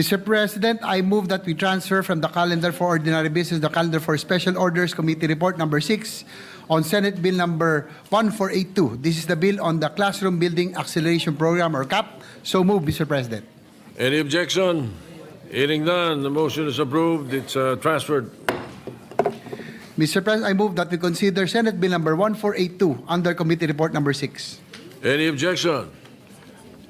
Mr. President, I move that we transfer from the calendar for ordinary business the calendar for special orders committee report number 6 on Senate Bill number 1482. This is the bill on the Classroom Building Acceleration Program or CAP. So move, Mr. President. Any objection? Hearing none, the motion is approved. It's uh, transferred. Mr. President, I move that we consider Senate Bill number 1482 under committee report number 6. Any objection?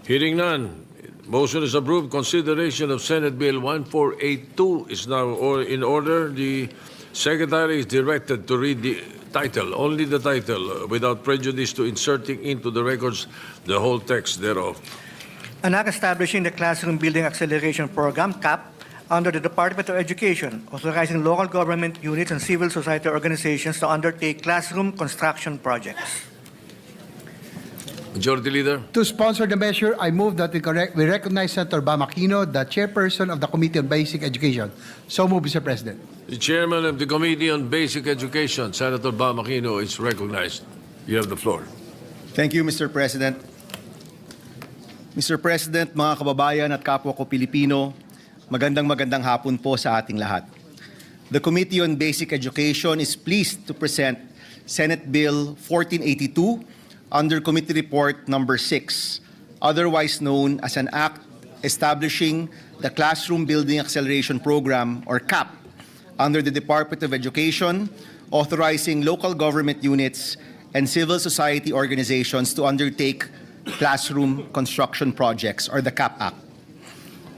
Hearing none, motion is approved. Consideration of Senate Bill 1482 is now or- in order. The Secretary is directed to read the title, only the title, without prejudice to inserting into the records the whole text thereof. An act establishing the Classroom Building Acceleration Program, CAP, under the Department of Education, authorizing local government units and civil society organizations to undertake classroom construction projects. Majority Leader? To sponsor the measure, I move that we, correct, we recognize Senator Bamakino, the chairperson of the Committee on Basic Education. So move, Mr. President. The Chairman of the Committee on Basic Education, Senator Bamakino, is recognized. You have the floor. Thank you, Mr. President. Mr. President, mga kababayan at kapwa ko Pilipino, magandang magandang hapon po sa ating lahat. The Committee on Basic Education is pleased to present Senate Bill 1482 under Committee Report Number 6, otherwise known as an act establishing the Classroom Building Acceleration Program or CAP under the Department of Education, authorizing local government units and civil society organizations to undertake classroom construction projects or the CAP Act.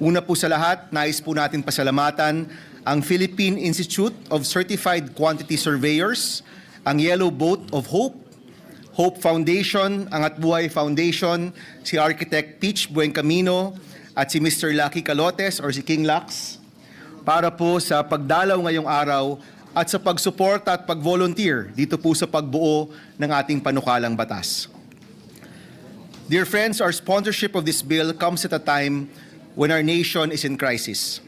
Una po sa lahat, nais po natin pasalamatan ang Philippine Institute of Certified Quantity Surveyors, ang Yellow Boat of Hope, Hope Foundation, ang Atbuhay Foundation, si Architect Peach Buencamino at si Mr. Lucky Calotes or si King Lux para po sa pagdalaw ngayong araw at sa pagsuporta at pag-volunteer dito po sa pagbuo ng ating panukalang batas. Dear friends, our sponsorship of this bill comes at a time when our nation is in crisis.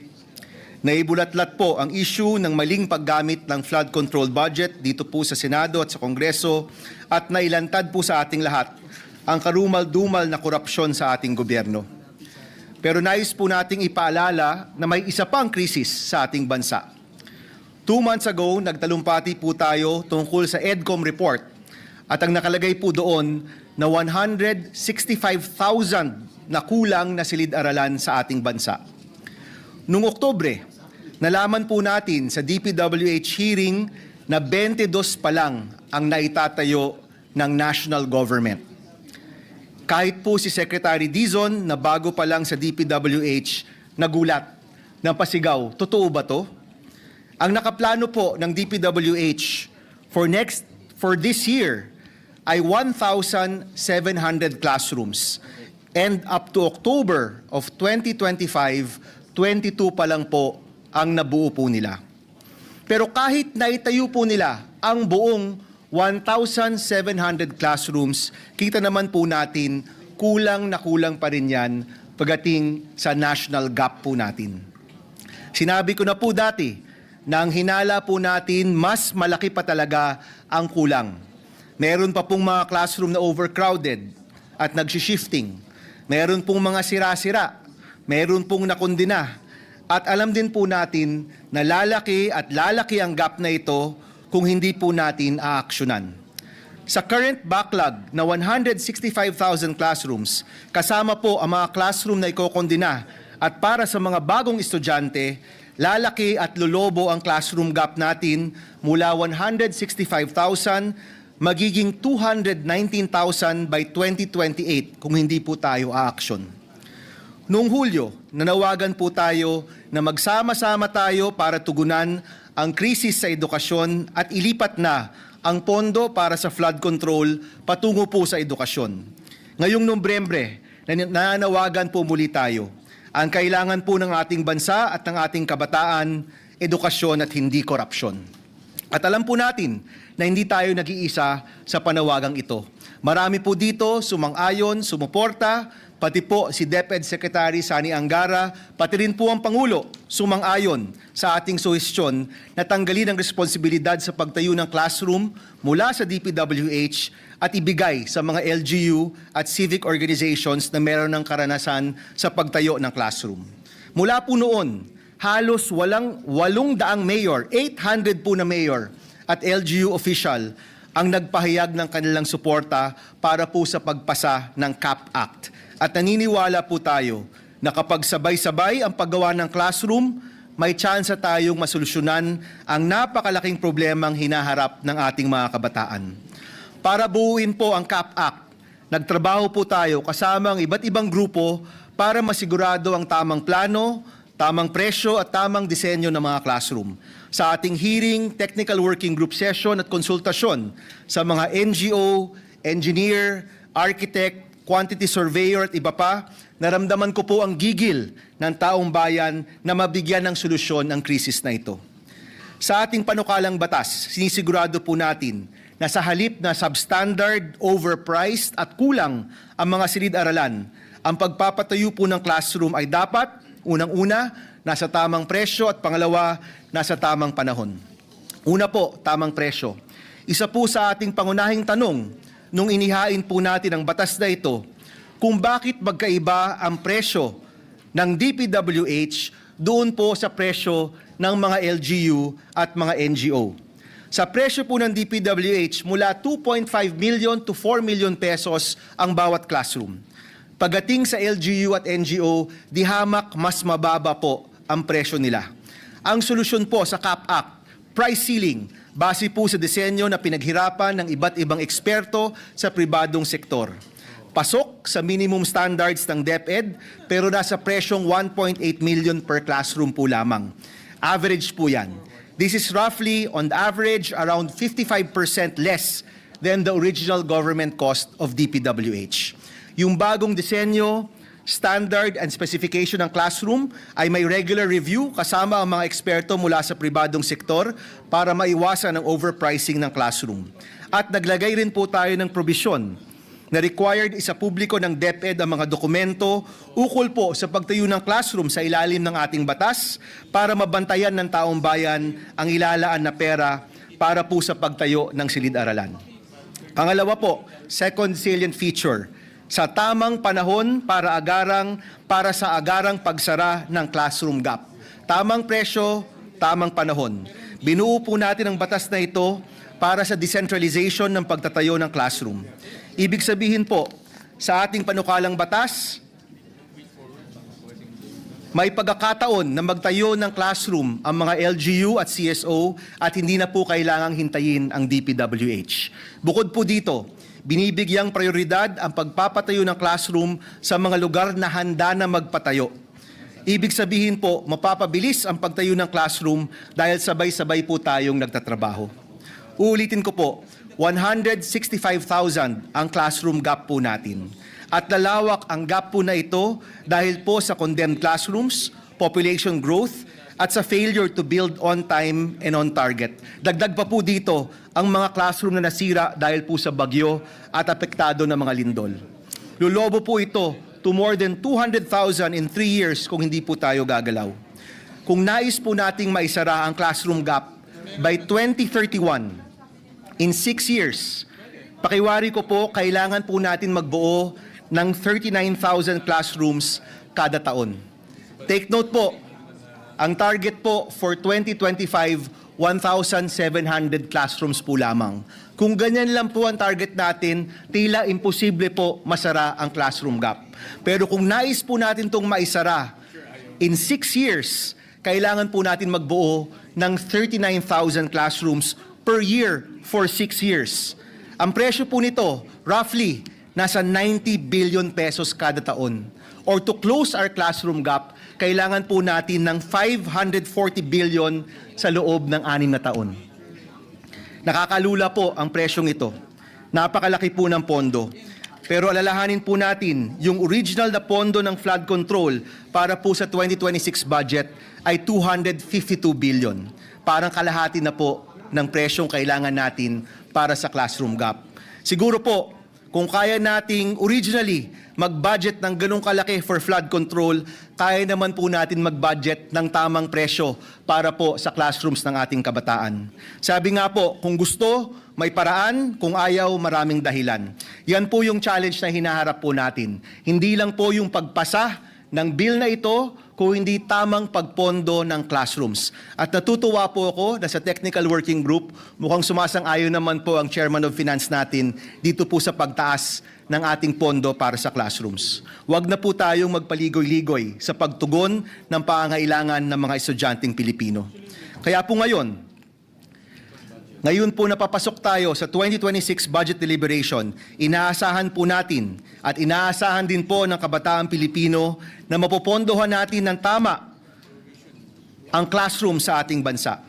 Naibulatlat po ang issue ng maling paggamit ng flood control budget dito po sa Senado at sa Kongreso at nailantad po sa ating lahat ang karumal-dumal na korupsyon sa ating gobyerno. Pero nais po nating ipaalala na may isa pang krisis sa ating bansa. Two months ago, nagtalumpati po tayo tungkol sa EDCOM report at ang nakalagay po doon na 165,000 na kulang na silid-aralan sa ating bansa. Noong Oktobre, nalaman po natin sa DPWH hearing na 22 pa lang ang naitatayo ng national government. Kahit po si Secretary Dizon na bago pa lang sa DPWH, nagulat, napasigaw, totoo ba to? Ang nakaplano po ng DPWH for next for this year ay 1,700 classrooms. And up to October of 2025, 22 pa lang po ang nabuo po nila. Pero kahit naitayo po nila ang buong 1,700 classrooms, kita naman po natin kulang na kulang pa rin yan pagating sa national gap po natin. Sinabi ko na po dati na ang hinala po natin mas malaki pa talaga ang kulang. Meron pa pong mga classroom na overcrowded at nagsishifting. Meron pong mga sira-sira. Meron pong nakondina. At alam din po natin na lalaki at lalaki ang gap na ito kung hindi po natin aaksyonan. Sa current backlog na 165,000 classrooms, kasama po ang mga classroom na ikokondina at para sa mga bagong estudyante, lalaki at lolobo ang classroom gap natin mula 165,000 magiging 219,000 by 2028 kung hindi po tayo aaksyon. Noong Hulyo, nanawagan po tayo na magsama-sama tayo para tugunan ang krisis sa edukasyon at ilipat na ang pondo para sa flood control patungo po sa edukasyon. Ngayong Nobyembre, nan- nananawagan po muli tayo. Ang kailangan po ng ating bansa at ng ating kabataan, edukasyon at hindi korupsyon. At alam po natin na hindi tayo nag-iisa sa panawagang ito. Marami po dito sumang-ayon, sumuporta, pati po si DepEd Secretary Sani Angara, pati rin po ang Pangulo sumang-ayon sa ating suhestyon na tanggalin ang responsibilidad sa pagtayo ng classroom mula sa DPWH at ibigay sa mga LGU at civic organizations na meron ng karanasan sa pagtayo ng classroom. Mula po noon, halos walang walong daang mayor, 800 po na mayor at LGU official ang nagpahayag ng kanilang suporta para po sa pagpasa ng CAP Act. At naniniwala po tayo na kapag sabay-sabay ang paggawa ng classroom, may tsansa tayong masolusyonan ang napakalaking problemang hinaharap ng ating mga kabataan. Para buuin po ang CAP Act, nagtrabaho po tayo kasama ang iba't ibang grupo para masigurado ang tamang plano, tamang presyo at tamang disenyo ng mga classroom. Sa ating hearing, technical working group session at konsultasyon sa mga NGO, engineer, architect, quantity surveyor at iba pa, naramdaman ko po ang gigil ng taong bayan na mabigyan ng solusyon ang krisis na ito. Sa ating panukalang batas, sinisigurado po natin na sa halip na substandard, overpriced at kulang ang mga silid-aralan, ang pagpapatayo po ng classroom ay dapat, unang-una, nasa tamang presyo at pangalawa, nasa tamang panahon. Una po, tamang presyo. Isa po sa ating pangunahing tanong nung inihain po natin ang batas na ito, kung bakit magkaiba ang presyo ng DPWH doon po sa presyo ng mga LGU at mga NGO. Sa presyo po ng DPWH, mula 2.5 million to 4 million pesos ang bawat classroom. Pagdating sa LGU at NGO, di hamak mas mababa po ang presyo nila. Ang solusyon po sa CAP Act, price ceiling, base po sa disenyo na pinaghirapan ng iba't ibang eksperto sa pribadong sektor. Pasok sa minimum standards ng DepEd pero nasa presyong 1.8 million per classroom po lamang. Average po yan. This is roughly, on average, around 55% less than the original government cost of DPWH. Yung bagong disenyo, standard and specification ng classroom ay may regular review kasama ang mga eksperto mula sa pribadong sektor para maiwasan ang overpricing ng classroom. At naglagay rin po tayo ng probisyon na required isa publiko ng DepEd ang mga dokumento ukol po sa pagtayo ng classroom sa ilalim ng ating batas para mabantayan ng taong bayan ang ilalaan na pera para po sa pagtayo ng silid-aralan. Pangalawa po, second salient feature, sa tamang panahon para agarang para sa agarang pagsara ng classroom gap. Tamang presyo, tamang panahon. Binuo po natin ang batas na ito para sa decentralization ng pagtatayo ng classroom. Ibig sabihin po, sa ating panukalang batas, may pagkakataon na magtayo ng classroom ang mga LGU at CSO at hindi na po kailangang hintayin ang DPWH. Bukod po dito, binibigyang prioridad ang pagpapatayo ng classroom sa mga lugar na handa na magpatayo. Ibig sabihin po, mapapabilis ang pagtayo ng classroom dahil sabay-sabay po tayong nagtatrabaho. Uulitin ko po, 165,000 ang classroom gap po natin. At lalawak ang gap po na ito dahil po sa condemned classrooms, population growth, at sa failure to build on time and on target. Dagdag pa po dito ang mga classroom na nasira dahil po sa bagyo at apektado ng mga lindol. Lulobo po ito to more than 200,000 in 3 years kung hindi po tayo gagalaw. Kung nais po nating maisara ang classroom gap by 2031, in 6 years, pakiwari ko po, kailangan po natin magbuo ng 39,000 classrooms kada taon. Take note po, ang target po for 2025, 1,700 classrooms po lamang. Kung ganyan lang po ang target natin, tila imposible po masara ang classroom gap. Pero kung nais po natin itong maisara, in 6 years, kailangan po natin magbuo ng 39,000 classrooms per year for 6 years. Ang presyo po nito, roughly, nasa 90 billion pesos kada taon. Or to close our classroom gap, kailangan po natin ng 540 billion sa loob ng anim na taon. Nakakalula po ang presyong ito. Napakalaki po ng pondo. Pero alalahanin po natin, yung original na pondo ng flood control para po sa 2026 budget ay 252 billion. Parang kalahati na po ng presyong kailangan natin para sa classroom gap. Siguro po, kung kaya nating originally mag-budget ng ganong kalaki for flood control, kaya naman po natin mag-budget ng tamang presyo para po sa classrooms ng ating kabataan. Sabi nga po, kung gusto, may paraan, kung ayaw, maraming dahilan. Yan po yung challenge na hinaharap po natin. Hindi lang po yung pagpasa ng bill na ito, kung hindi tamang pagpondo ng classrooms. At natutuwa po ako na sa technical working group, mukhang sumasang-ayon naman po ang chairman of finance natin dito po sa pagtaas ng ating pondo para sa classrooms. Huwag na po tayong magpaligoy-ligoy sa pagtugon ng pangangailangan ng mga estudyanteng Pilipino. Kaya po ngayon, ngayon po napapasok tayo sa 2026 budget deliberation, inaasahan po natin at inaasahan din po ng kabataan Pilipino na mapopondohan natin ng tama ang classroom sa ating bansa.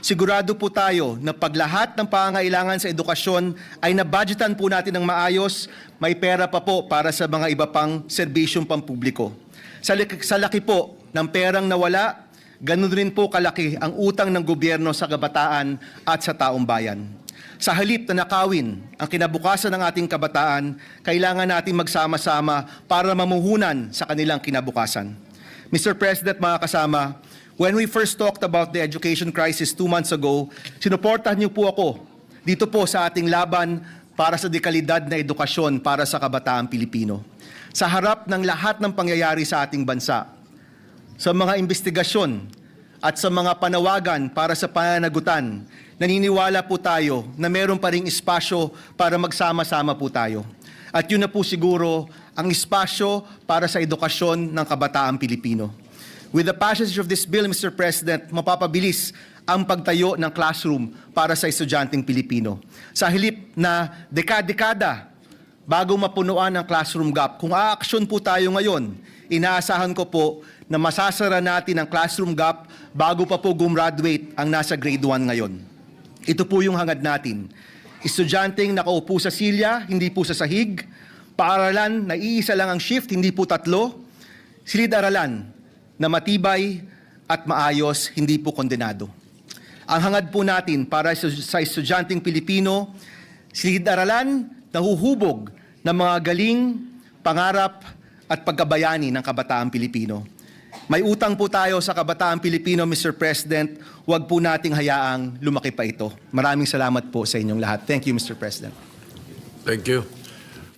Sigurado po tayo na pag lahat ng pangangailangan sa edukasyon ay nabudgetan po natin ng maayos, may pera pa po para sa mga iba pang serbisyong pampubliko. Sa, sa laki po ng perang nawala, ganun rin po kalaki ang utang ng gobyerno sa kabataan at sa taong bayan. Sa halip na nakawin ang kinabukasan ng ating kabataan, kailangan natin magsama-sama para mamuhunan sa kanilang kinabukasan. Mr. President, mga kasama, when we first talked about the education crisis two months ago, sinuportahan niyo po ako dito po sa ating laban para sa dekalidad na edukasyon para sa kabataang Pilipino. Sa harap ng lahat ng pangyayari sa ating bansa, sa mga investigasyon at sa mga panawagan para sa pananagutan, naniniwala po tayo na meron pa ring espasyo para magsama-sama po tayo. At yun na po siguro ang espasyo para sa edukasyon ng kabataang Pilipino. With the passage of this bill, Mr. President, mapapabilis ang pagtayo ng classroom para sa estudyanteng Pilipino. Sa hilip na dekada-dekada bago mapunuan ang classroom gap. Kung aaksyon po tayo ngayon, inaasahan ko po na masasara natin ang classroom gap bago pa po gumraduate ang nasa grade 1 ngayon. Ito po yung hangad natin. Estudyanteng nakaupo sa silya, hindi po sa sahig. Paaralan na iisa lang ang shift, hindi po tatlo. Silid-aralan na matibay at maayos, hindi po kondenado. Ang hangad po natin para sa estudyanteng Pilipino, silid-aralan na huhubog ng mga galing, pangarap at pagkabayani ng kabataang Pilipino. May utang po tayo sa kabataang Pilipino, Mr. President. Huwag po nating hayaang lumaki pa ito. Maraming salamat po sa inyong lahat. Thank you, Mr. President. Thank you.